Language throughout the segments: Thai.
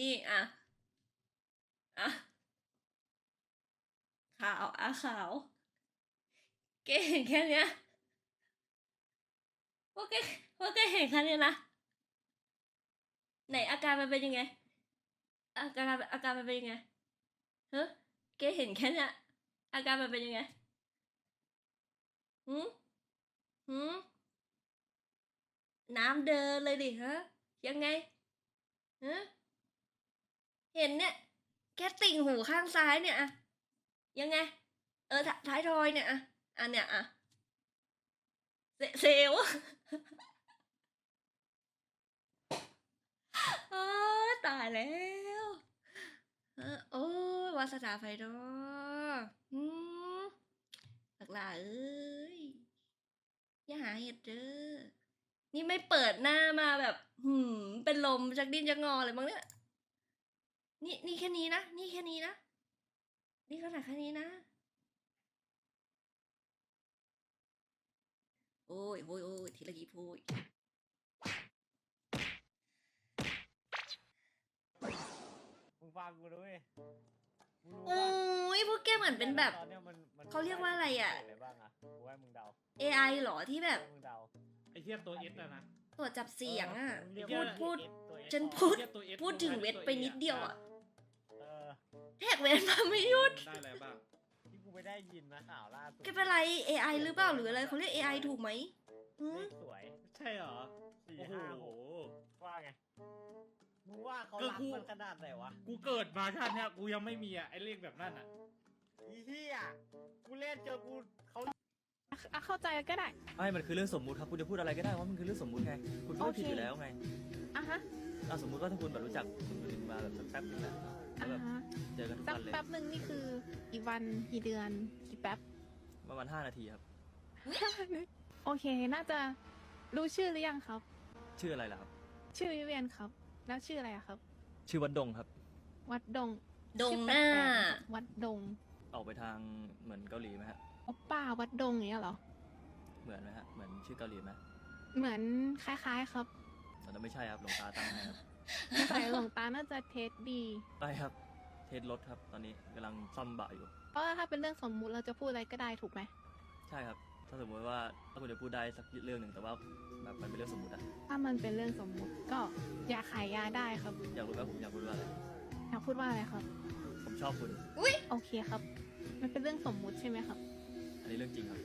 นี่อะอะขาวอะขาวเกเห็นแค่เนี้ยพวกแกพวกแกเห็นแค่เนี้ยนะไหนอาการมันเป็นยังไง อาการอาการมันเป็นยังไงเฮ้เกเห็นแค่เนี้ยอาการมันเป็นยังไงหืมหืมน้ำเดินเลยดิฮะยังไงฮะ เห็นเนี่ย แค่ติ่งหูข้างซ้ายเนี่ยอะยังไง เออท้ายทอยเนี่ยอะอันเนี่ยอะเซลโอ้ตายแล้วโอ้ยวาสนาไฟดออืมหลักหลาเอ้ย อย่าหาเห็ดเด้อ นี่ไม่เปิดหน้ามาแบบ หืม เป็นลมจากดินจะงอเลยมั้งเนี่ย นี่นี่แค่นี้นะ นี่แค่นี้นะ นี่ขนาดแค่นี้นะ โอ้ยโอ้ยโอ้ยทีละกี่พูดมึงฟังกูด้วยมึงรู้โอ้ว่ายพวกแกเหมือนเป็นแบบ ตอนเนี้ยมันมันเขาเรียกว่าอะไรอะเกิดอะ ไรบ้างอะกูให้มึงเดา AI เหรอที่แบบให้มึงเดาไอเทียตัวเอสนะนะตรวจจับเสียงอะเรียกพูดว่าพูดตัว S ฉันตัว S พูด ไอ้เหี้ยตัว S พูดถึงเวทไปนิดเดียวอะเออ แท็กเวทมาไม่หยุดได้อะไรบ้างที่กูไม่ได้ยินนะข่าวล่าสุดแกเป็นไร AI หรือเปล่าหรืออะไรเขาเรียก AI ถูกไหมหืเลมขสวยใช่เหรอสี่โอ้โห ห้าหกว่าไงมึงว่าเขาก็รักกูมันขนาดไหนวะกูเกิดมาชาติเนี้ยกูยังไม่มีอะไอเลขแบบนั้นอะอีเหี้ยกูเล่นเจอกูเขาอะเข้าใจก็ได้ ไม่มันคือเรื่องสมมุติครับ คุณจะพูดอะไรก็ได้ว่ามันคือเรื่องสมมุติไง คุณพูดไม่ผิดโอเคอยู่แล้วไงอะฮะเอาสมมุติว่าถ้าคุณแบบรู้จักคุณวินมาแบบสักแป๊บนึงแล้ว แล้วแบบอ่าฮะเจอกันทุกสักวันเลย แป๊บหนึ่งนี่คือกี่วันกี่เดือนกี่แป๊บ ประมาณห้านาทีครับ โอเค น่าจะรู้ชื่อหรือยังครับ ชื่ออะไรล่ะครับ ชื่อวิเวียนครับ แล้วชื่ออะไรอะครับ ชื่อวัดดงครับ วัดดงดงชื่อหแปลน้า กๆนะครับวัดดงออกไปทางเหมือนเกาหลีไหมฮะ โอปป้าวัดดงอย่างเงี้ยเหรอ เหมือนไหมฮะ เหมือนชื่อเกาหลีไหมเหมือนคล้ายๆครับ แต่ไม่ใช่ครับ หลวงตาตั้งให้ครับ ใส่หลวงตาน่าจะเทสดีไปครับ เทสรถครับ ตอนนี้กำลังซ่อมบะอยู่ เพราะว่าถ้าเป็นเรื่องสมมุติเราจะพูดอะไรก็ได้ถูกไหมใช่ครับ ถ้าสมมติว่าถ้าคุณจะพูดได้สักเรื่องหนึ่งแต่ว่าแบบมันเป็นเรื่องสมมติอะถ้ามันเป็นเรื่องสมมุติก็อย่าขายยาได้ครับอยากรู้ไหมผมอยากรู้ว่าอะไรอยากพูดว่าอะไรครับ ผมชอบคุณ โอเคครับ มันเป็นเรื่องสมมุติใช่ไหมครับ อันนี้เรื่องจริงครับ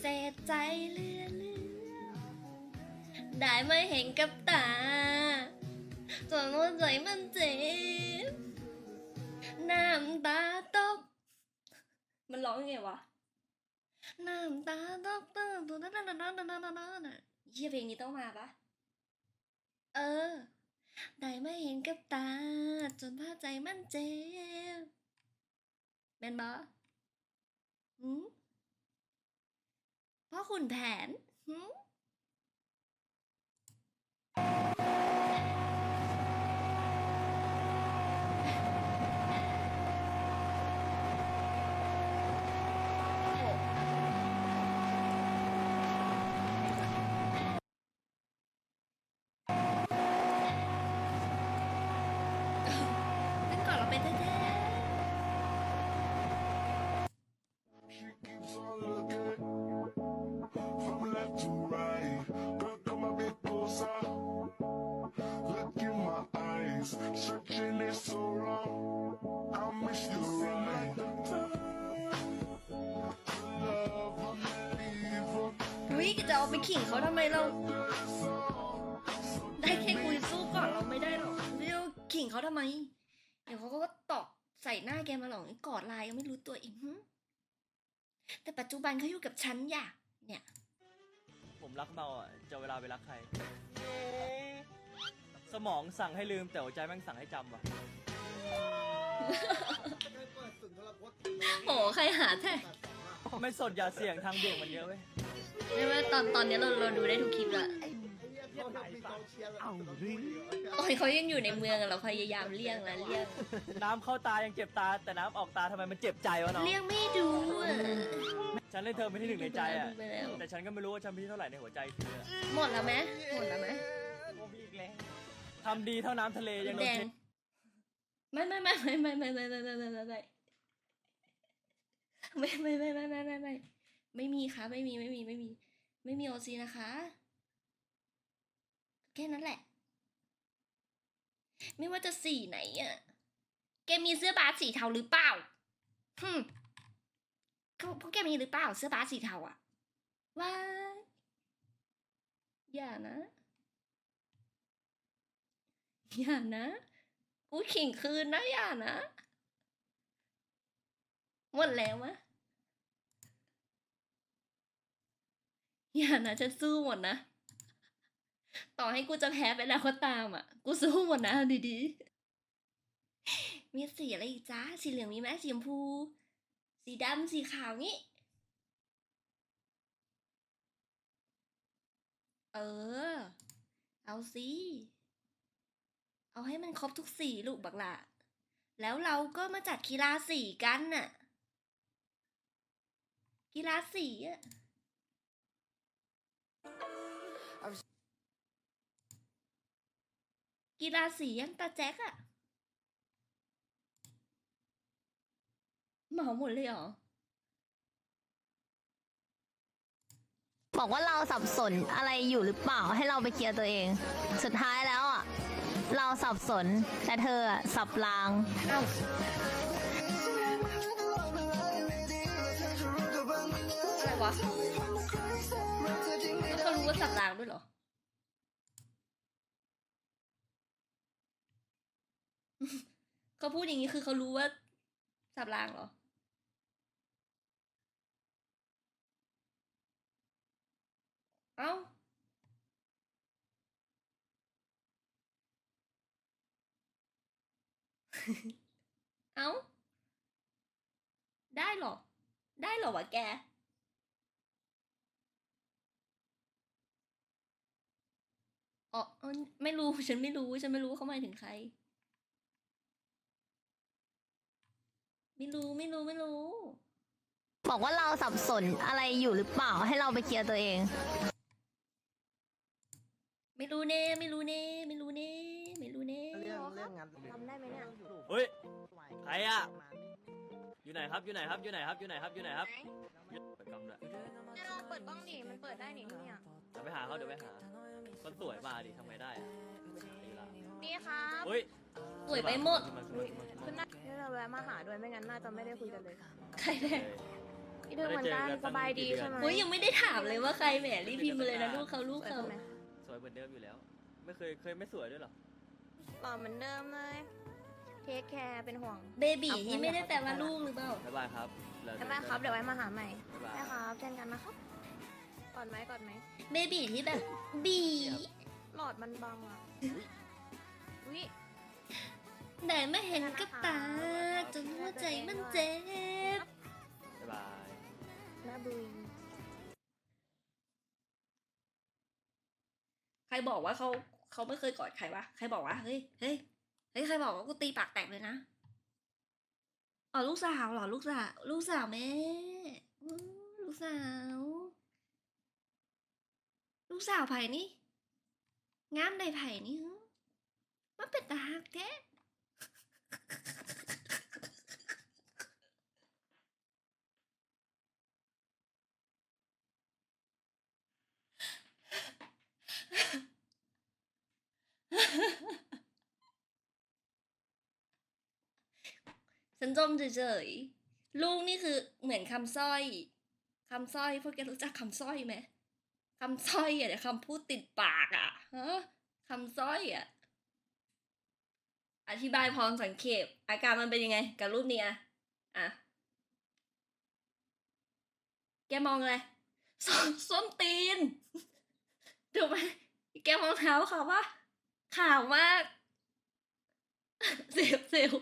เศษใจเลือนเลือนได้ไม่เห็นกับตา จนหัวใจมันเจ็บน้ำตาตก มันร้องยังไงวะ น้ำตาตกตาตกตาตาตาตาตาตาตาเฮียเพลงนี้ต้องมาปะเออ ได้ไม่เห็นกับตา จนผ้าใจมันเจ็บแมนบอหืมพ่อขุนแผนหืม ๆอุ้ยจะเอาไปขิงเขาทำไมเรา ได้แค่คุยสู้ก่อนเราไม่ได้หรอกเรียวขิงเขาทำไม เดี๋ยวเขาก็ตอกใส่หน้าแกมาหรอกไอ้กอดลายยังไม่รู้ตัวอีกหึแต่ปัจจุบันเขาอยู่กับฉันอย่าเนี่ย ผมรักเมาอะจะเอาเวลาไปรักใคร สมองสั่งให้ลืมแต่หัวใจแม่งสั่งให้จำว่ะโหใครหาแท้ไม่สดอย่าเสี่ยงทางเบี่ยงมันเยอะเว้ย ไม่ว่าตอนตอนเนี้ยเราเราดูได้ทุกคลิปละโอ้ยเขายังอยู่ในเมืองอะเราพยายามเลี่ยงแล้วเลี่ยง น้ำเข้าตายังเจ็บตา แต่น้ำออกตาทำไมมันเจ็บใจวะน้องเลี่ยงไม่ดูอะฉันเล่นเธอเป็นที่หนึ่งในใจอะดูไปแล้วแต่ฉันก็ไม่รู้ว่าฉันเป็นที่เท่าไหร่ในหัวใจเธอหมดแล้วไหมหมดแล้วไหมโอ้พี่อีกแล้วทำดีเท่าน้ำทะเลยังโดแดนงเทไม่ไม่ไม่ไม่ไม่ไม่ไม่ไม่ไม่ไม่ไม่ไม่ไม่ไม่ไม่ ไม่มีค่ะ ไม่มีไม่มีไม่มี ไม่มีโอซีนะคะ แค่นั้นแหละ ไม่ว่าจะสีไหนอะแกมีเสื้อบาสสีเทาหรือเปล่าฮึเขาพวกแกมีหรือเปล่าเสื้อบาสสีเทาอะว้ายอย่านะ อย่านะกูขิงคืนนะอย่านะ หมดแล้วมะ อย่านะจะสู้หมดนะ ต่อให้กูจะแพ้ไปแล้วก็ตามอะ กูสู้หมดนะดีๆ มีสีอะไรอีกจ้าสีเหลืองมีไหมสีชมพู สีดำสีขาวงี้ เออ เอาสิเอาให้มันครบทุกสีลูกบักหละแล้วเราก็มาจัดกีฬาสีกันน่ะ กีฬาสีอะ กีฬาสียังตาแจ็คอะเหมาหมดเลยเหรอ บอกว่าเราสับสนอะไรอยู่หรือเปล่าให้เราไปเคลียร์ตัวเอง สุดท้ายแล้วอะ เราสับสนแต่เธออะสับราง เอ้า สับรางด้วยเหรอ เขาพูดอย่างนี้คือเขารู้ว่าสับรางเหรอ เอ้าเอ้า ได้เหรอ ได้เหรอวะแก อ๋อเอ้ยไม่รู้ฉันไม่รู้ ฉันไม่รู้เขาหมายถึงใคร ไม่รู้ไม่รู้ไม่รู้ บอกว่าเราสับสนอะไรอยู่หรือเปล่าให้เราไปเคลียร์ตัวเอง ไม่รู้เน่ไม่รู้เน่ไม่รู้เน่ ไม่รู้เน่เรื่องเรื่องงานทำได้ไหมเนี่ยเฮ้ย ใครอะ อยู่ไหนครับ อยู่ไหนครับ อยู่ไหนครับ อยู่ไหนครับ อยู่ไหนครับเปิดกล้องด้วยจะลองเปิดกล้องดิมันเปิดได้นี่ที่เนี่ยเดี๋ยวไปหาเขาเดี๋ยวไปหา คนสวยมาดิทำไงได้อะลีลานี่ครับเฮ้ยสวยไปหมด ขึ้นมาขึ้นมาขึ้นมาขึ้นคุณมาน่าที่เราแวะมาหาด้วยไม่งั้นน่าจะไม่ได้คุยกันเลยใครแน่พี่เดินเหมือนกันสบายดีใช่ไหมโอ้ยยังไม่ได้ถามเลยว่าใครแหมรีบพิมพ์มาเลยนะลูกเขาลูกสวยเขาไหมสวยเหมือนเดิมอยู่แล้ว ไม่เคยเคยไม่สวยด้วยเหรอ หล่อเหมือนเดิมเลย เทคแคร์เป็นห่วง เบบีที่ไม่ได้แปลว่าลูกหรือเปล่า บ๊ายบายครับแล้วได้ไหมครับ เดี๋ยวไว้มาหาใหม่บ๊ายบาย ได้ครับเช่นกันนะครับก่อนไหมก่อนไหม เบบีที่แบบบีหลอดมันบังอะอุ้ยแต่ไม่เห็นกับตาจนหัวใจมันเจ็บ บ๊ายบาย น่าบุยใครบอกว่าเขา เขาไม่เคยกอดใครวะใครบอกว่าเฮ้ยเฮ้ยเฮ้ยใครบอกว่ากูตีปากแตกเลยนะอ๋อลูกสาวเหรอลูกสาวลูกสาวแม่ลูกสาว ลูกสาวไผ่นี่งามใดไผ่นี่ฮึมันเป็นตาหักแท้ ฉันจมเฉยๆลูกนี่คือเหมือนคำสร้อยคำสร้อยพวกแกรู้จักคำสร้อยไหมคำสร้อยอะคำพูดติดปากอะฮะคำสร้อยอะอธิบายพร้อมสังเขปอาการมันเป็นยังไง กับรูปนี้อะอะแกมองอะไรส้นส้นตีนถูกไหมแกมองเท้าเขาปะขาวมากเสียวเสียว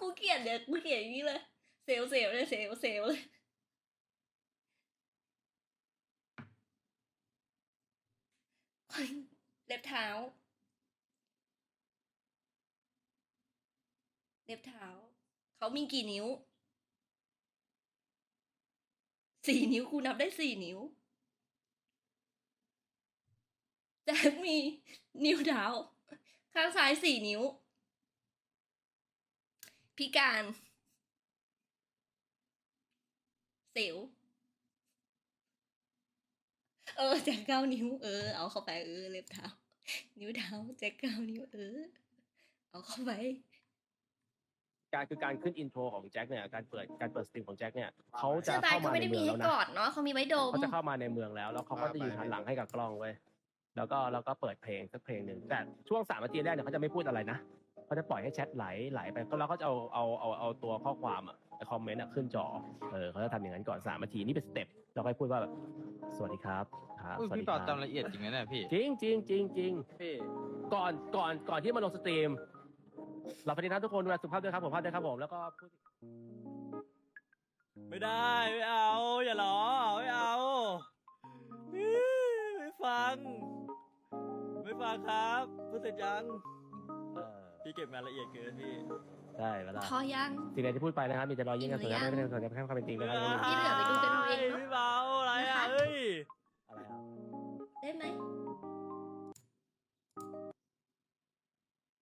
กู เกลียดเนี่ยกูเกลียดอย่างนี้เลย เซลเซลเลยเซลเซลลเลยเล็บเท้า เล็บเท้า เขามีกี่นิ้ว สี่นิ้วกูนับได้สี่นิ้วแจ็คมีนิ้วเท้า ข้างซ้ายสี่นิ้ว พิการสิวเออแจ็คเก้านิ้วเออเอาเข้าไปเออเล็บเท้า นิ้วเท้าแจ็คเก้านิ้วเออ เอาเข้าไปการคือการขึ้นอินโทรของแจ็คเนี่ยการเปิดการเปิดสตรีมของแจ็คเนี่ยเขาสจะไตเข้าล์เขามาไม่ในได้เมืมีองให้แล้วนะกอดเนาะเขามีไว้ดมเขาจะเข้ามาในเมืองแล้ว แล้วเขาก็จะยืนหันหลังให้กับกล้องเว้ยแล้วก็แล้วก็เปิดเพลงสักเพลงหนึ่งแต่ช่วงสามนาทีแรกเนี่ยเขาจะไม่พูดอะไรนะ เขาจะปล่อยให้แชทไหลไหลไปก็แล้วก็จะเอาเอาเอาเอาตัวข้อความอะคอมเมนต์อะขึ้นจอเออเขาจะทำอย่างนั้นก่อนสามนาทีนี่เป็นสเต็ปเราค่อยพูดว่าแบบสวัสดีครับครับอุ้ยสวัสพี่ดีคเปารับจำละเอียดจริงนะเนี่ยพี่จริงจริงจริงจริงพี่ก่อนก่อนก่อนที่มาลงสตรีมหลับไปดีนะทุกคนดูแลสุขภาพด้วยครับผมภาพด้วยครับผมแล้วก็พูด ไม่ได้ไม่เอา อย่าหรอไม่เอาอื้อไม่ฟัง ไม่ฟังครับพูดเสร็จยังเออ พี่เก็บงานละเอียดเกินพี่ได้เวลาพอยัง สิ่งใดที่พูดไปนะครับมีแต่รอยยิ้มกันส่วนใหญ่ไม่ได้เป็นส่วนใหญ่เป็นความเป็นจริงนะครับที่เหลือไปดูกันเอาเองเนอะ พี่เบา